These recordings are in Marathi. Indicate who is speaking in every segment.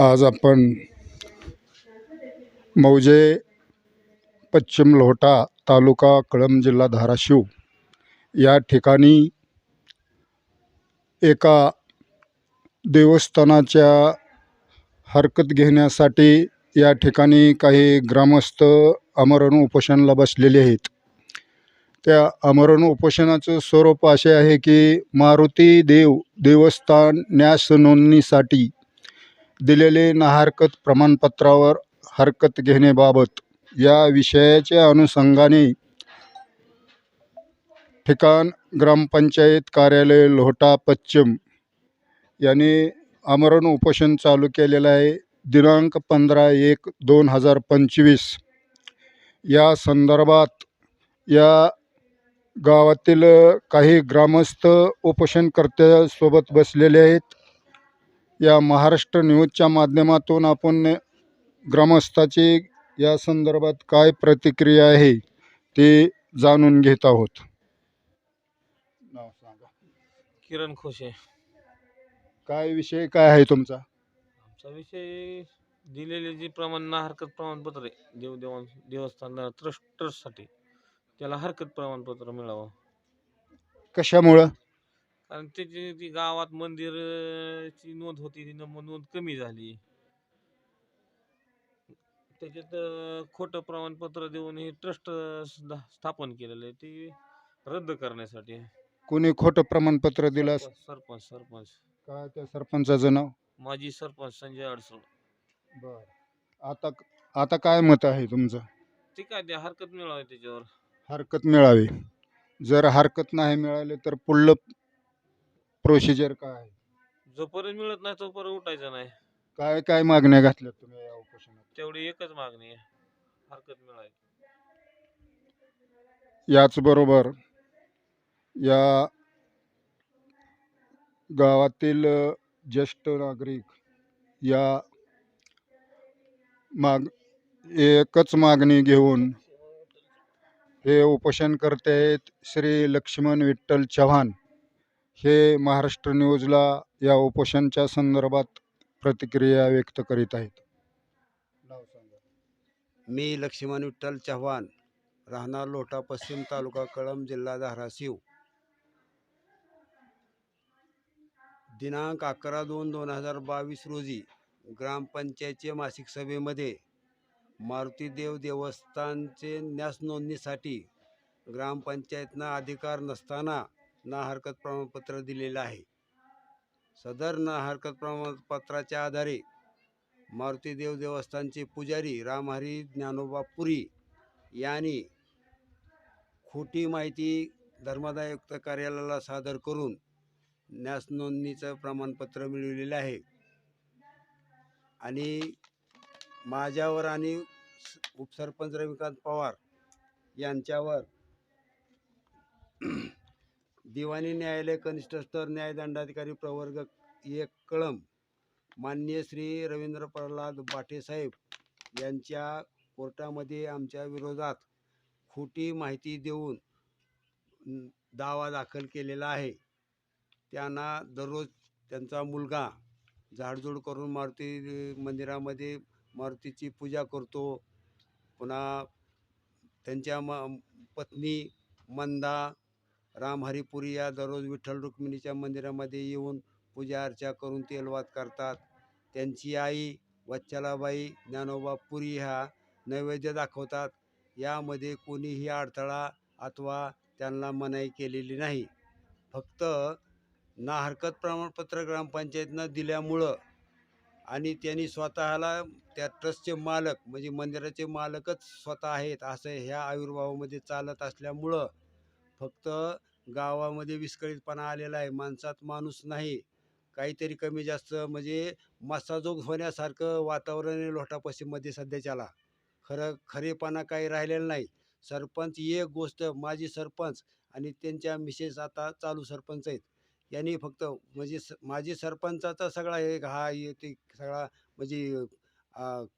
Speaker 1: आज आपण मौजे पश्चिम लोहटा तालुका कळंब जिल्हा धाराशिव या ठिकाणी एका देवस्थानाच्या हरकत घेण्यासाठी या ठिकाणी काही ग्रामस्थ अमरण उपोषणाला बसलेले आहेत. त्या अमरण उपोषणाचं स्वरूप असे आहे की मारुती देव देवस्थान न्यास नोंदणीसाठी दिलेले नाहरकत प्रमाणपत्रावर हरकत घेण्याबाबत या विषयाच्या अनुषंगाने ठिकाण ग्रामपंचायत कार्यालय लोहटा पश्चिम यांनी आमरण उपोषण चालू केलेलं आहे. दिनांक पंधरा एक दोन हजार पंचवीस. या संदर्भात या गावातील काही ग्रामस्थ उपोषणकर्त्यासोबत बसलेले आहेत. या महाराष्ट्र न्यूजच्या माध्यमातून आपण ग्रामस्थाची या संदर्भात काय प्रतिक्रिया आहे ते जाणून घेत आहोत.
Speaker 2: किरण खोशे.
Speaker 1: काय विषय काय आहे तुमचा?
Speaker 2: आमचा विषय दिलेले जे प्रमाण ना हरकत प्रमाणपत्र आहे देवदेवान देवस्थान ट्रस्ट ट्रस्टसाठी त्याला हरकत प्रमाणपत्र मिळावं.
Speaker 1: कशामुळं?
Speaker 2: कारण त्याची ती गावात मंदिर अं, ची नोंद होती ती नोंद कमी झाली. त्याच्यात खोटं प्रमाणपत्र देऊन हे ट्रस्ट स्थापन केलेलं आहे. ते रद्द करण्यासाठी.
Speaker 1: कोणी खोटं प्रमाणपत्र दिलं
Speaker 2: सरपंच सरपंच सरपंच.
Speaker 1: काय त्या सरपंचाचं नाव?
Speaker 2: माजी सरपंच संजय अडसूळ.
Speaker 1: बर. आता आता काय मत आहे तुमचं?
Speaker 2: ते काय ते हरकत मिळावी त्याच्यावर.
Speaker 1: हरकत मिळावी. जर हरकत नाही मिळाली तर पुढलं प्रोसिजर काय? आहे
Speaker 2: जोपर्यंत मिळत नाही तोपर्यंत उठायचं नाही.
Speaker 1: काय काय मागण्या घातल्या तुम्ही या उपोषणात?
Speaker 2: तेवढी एकच मागणी आहे. हरकत मिळावी
Speaker 1: याचबरोबर या गावातील अ, ज्येष्ठ नागरिक या माग एकच मागणी घेऊन हे उपोषण करते आहेत श्री लक्ष्मण विठ्ठल चव्हाण. हे महाराष्ट्र न्यूजला या उपोषणच्या संदर्भात प्रतिक्रिया व्यक्त करीत आहेत.
Speaker 3: मी लक्ष्मण विठ्ठल चव्हाण राहणार लोटा पश्चिम तालुका कळंब जिल्हा धाराशिव. दिनांक अकरा दोन दोन हजार बावीस रोजी ग्रामपंचायतचे मासिक सभेमध्ये मारुतीदेव देवस्थानचे न्यास नोंदणीसाठी ग्रामपंचायतनं अधिकार नसताना ना हरकत प्रमाणपत्र दिलेलं आहे. सदर ना हरकत प्रमाणपत्राच्या आधारे मारुतीदेव देवस्थानचे पुजारी रामहरी ज्ञानोबा पुरी यांनी खोटी माहिती धर्मादायुक्त कार्यालयाला सादर करून न्यास नोंदणीचं प्रमाणपत्र मिळवलेलं आहे. आणि माझ्यावर आणि स- उपसरपंच रविकांत पवार यांच्यावर दिवाणी न्यायालय कनिष्ठ स्तर न्यायदंडाधिकारी प्रवर्ग एक कळम माननीय श्री रवींद्र प्रल्हाद बाटेसाहेब यांच्या कोर्टामध्ये आमच्या विरोधात खोटी माहिती देऊन दावा दाखल केलेला आहे. त्यांना दररोज त्यांचा मुलगा झाडझूड करून मारुती मंदिरामध्ये मारुतीची पूजा करतो. पुन्हा त्यांच्या म पत्नी मंदा रामहरिपुरी या दररोज विठ्ठल रुक्मिणीच्या मंदिरामध्ये येऊन पूजा अर्चा करून तेलवाद करतात. त्यांची आई वच्छलाबाई ज्ञानोबा पुरी ह्या नैवेद्य दाखवतात. यामध्ये कोणीही अडथळा अथवा त्यांना मनाई केलेली नाही. फक्त ना हरकत प्रमाणपत्र ग्रामपंचायतनं दिल्यामुळं आणि त्यांनी स्वतःला त्या ट्रस्टचे मालक म्हणजे मंदिराचे मालकच स्वतः आहेत असं ह्या आयुर्भावामध्ये चालत असल्यामुळं फक्त गावामध्ये विस्कळीतपणा आलेला आहे माणसात माणूस नाही. काहीतरी कमी जास्त म्हणजे मसाजोग होण्यासारखं वातावरण आहे लोटा पश्चिममध्ये सध्याच्याला. खरं खरेपणा काही राहिलेला नाही. सरपंच एक गोष्ट माजी सरपंच आणि त्यांच्या मिसेस आता चालू सरपंच आहेत. यांनी फक्त म्हणजे स माजी सरपंचाचा सगळा एक हा ते सगळा म्हणजे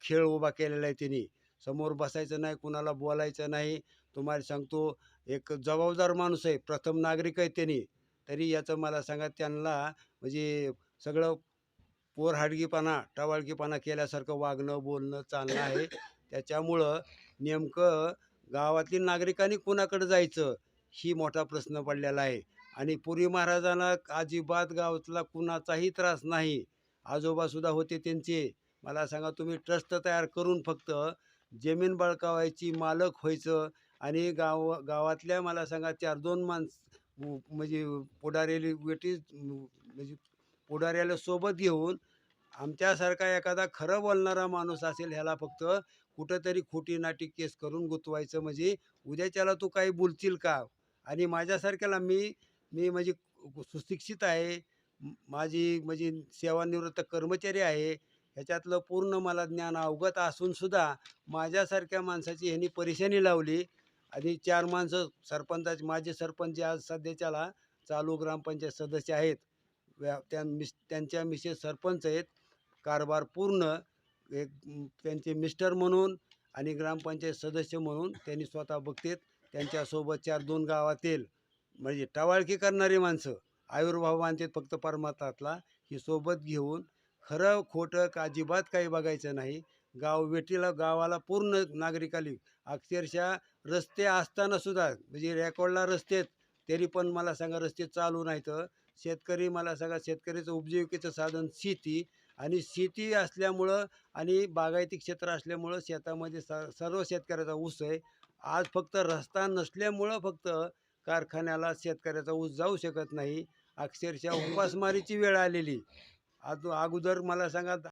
Speaker 3: खेळ उभा केलेला आहे त्यांनी. समोर बसायचं नाही कुणाला बोलायचं नाही. तुम्हाला सांगतो एक जबाबदार माणूस आहे प्रथम नागरिक आहे त्यांनी. तरी याचं मला सांगा त्यांना म्हणजे सगळं पोरहाडगीपणा टवाळकीपणा केल्यासारखं वागणं बोलणं चालणं आहे. त्याच्यामुळं नेमकं गावातील नागरिकांनी कुणाकडे जायचं ही मोठा प्रश्न पडलेला आहे. आणि पुरी महाराजांना अजिबात गावातला कुणाचाही त्रास नाही. आजोबासुद्धा होते त्यांचे. मला सांगा तुम्ही ट्रस्ट तयार करून फक्त जमीन बळकावायची मालक व्हायचं आणि गाव गावातल्या मला सांगा चार दोन माणस म्हणजे पुढाऱ्याली वेटी म्हणजे पुढाऱ्याला सोबत घेऊन आमच्यासारखा एखादा खरं बोलणारा माणूस असेल ह्याला फक्त कुठंतरी खोटी नाटी केस करून गुतवायचं म्हणजे उद्याच्याला तू काही बोलशील का? आणि माझ्यासारख्याला मी मी म्हणजे सुशिक्षित आहे. माझी म्हणजे सेवानिवृत्त कर्मचारी आहे. ह्याच्यातलं पूर्ण मला ज्ञान अवगत असूनसुद्धा माझ्यासारख्या माणसाची ह्यांनी परेशानी लावली. आणि चार माणसं सरपंचाचे माझे सरपंच जे आज सध्याच्याला चालू ग्रामपंचायत सदस्य आहेत. व्या- त्या मिस त्यांच्या मिसेस सरपंच आहेत. कारभार पूर्ण एक त्यांचे मिस्टर म्हणून आणि ग्रामपंचायत सदस्य म्हणून त्यांनी स्वतः बघतेत. त्यांच्यासोबत चार दोन गावातील म्हणजे टवाळकी करणारी माणसं आयुर्भाव मानतात फक्त परमात्मातला ही सोबत घेऊन खरं खोटं का अजिबात काही बघायचं नाही. गाव वेटीला गावाला पूर्ण नागरिकाली. अक्षरशः रस्ते असताना सुद्धा म्हणजे रेकॉर्डला रस्ते आहेत तरी पण मला सांगा रस्ते चालू नाहीत. शेतकरी मला सांगा शेतकरीचं उपजीविकेचं साधन शेती आणि शेती असल्यामुळं आणि बागायती क्षेत्र असल्यामुळं शेतामध्ये स सर्व शेतकऱ्याचा ऊस आहे. आज फक्त रस्ता नसल्यामुळं फक्त कारखान्याला शेतकऱ्याचा ऊस जाऊ शकत नाही. अक्षरशः उपासमारीची वेळ आलेली. आता अगोदर मला सांगा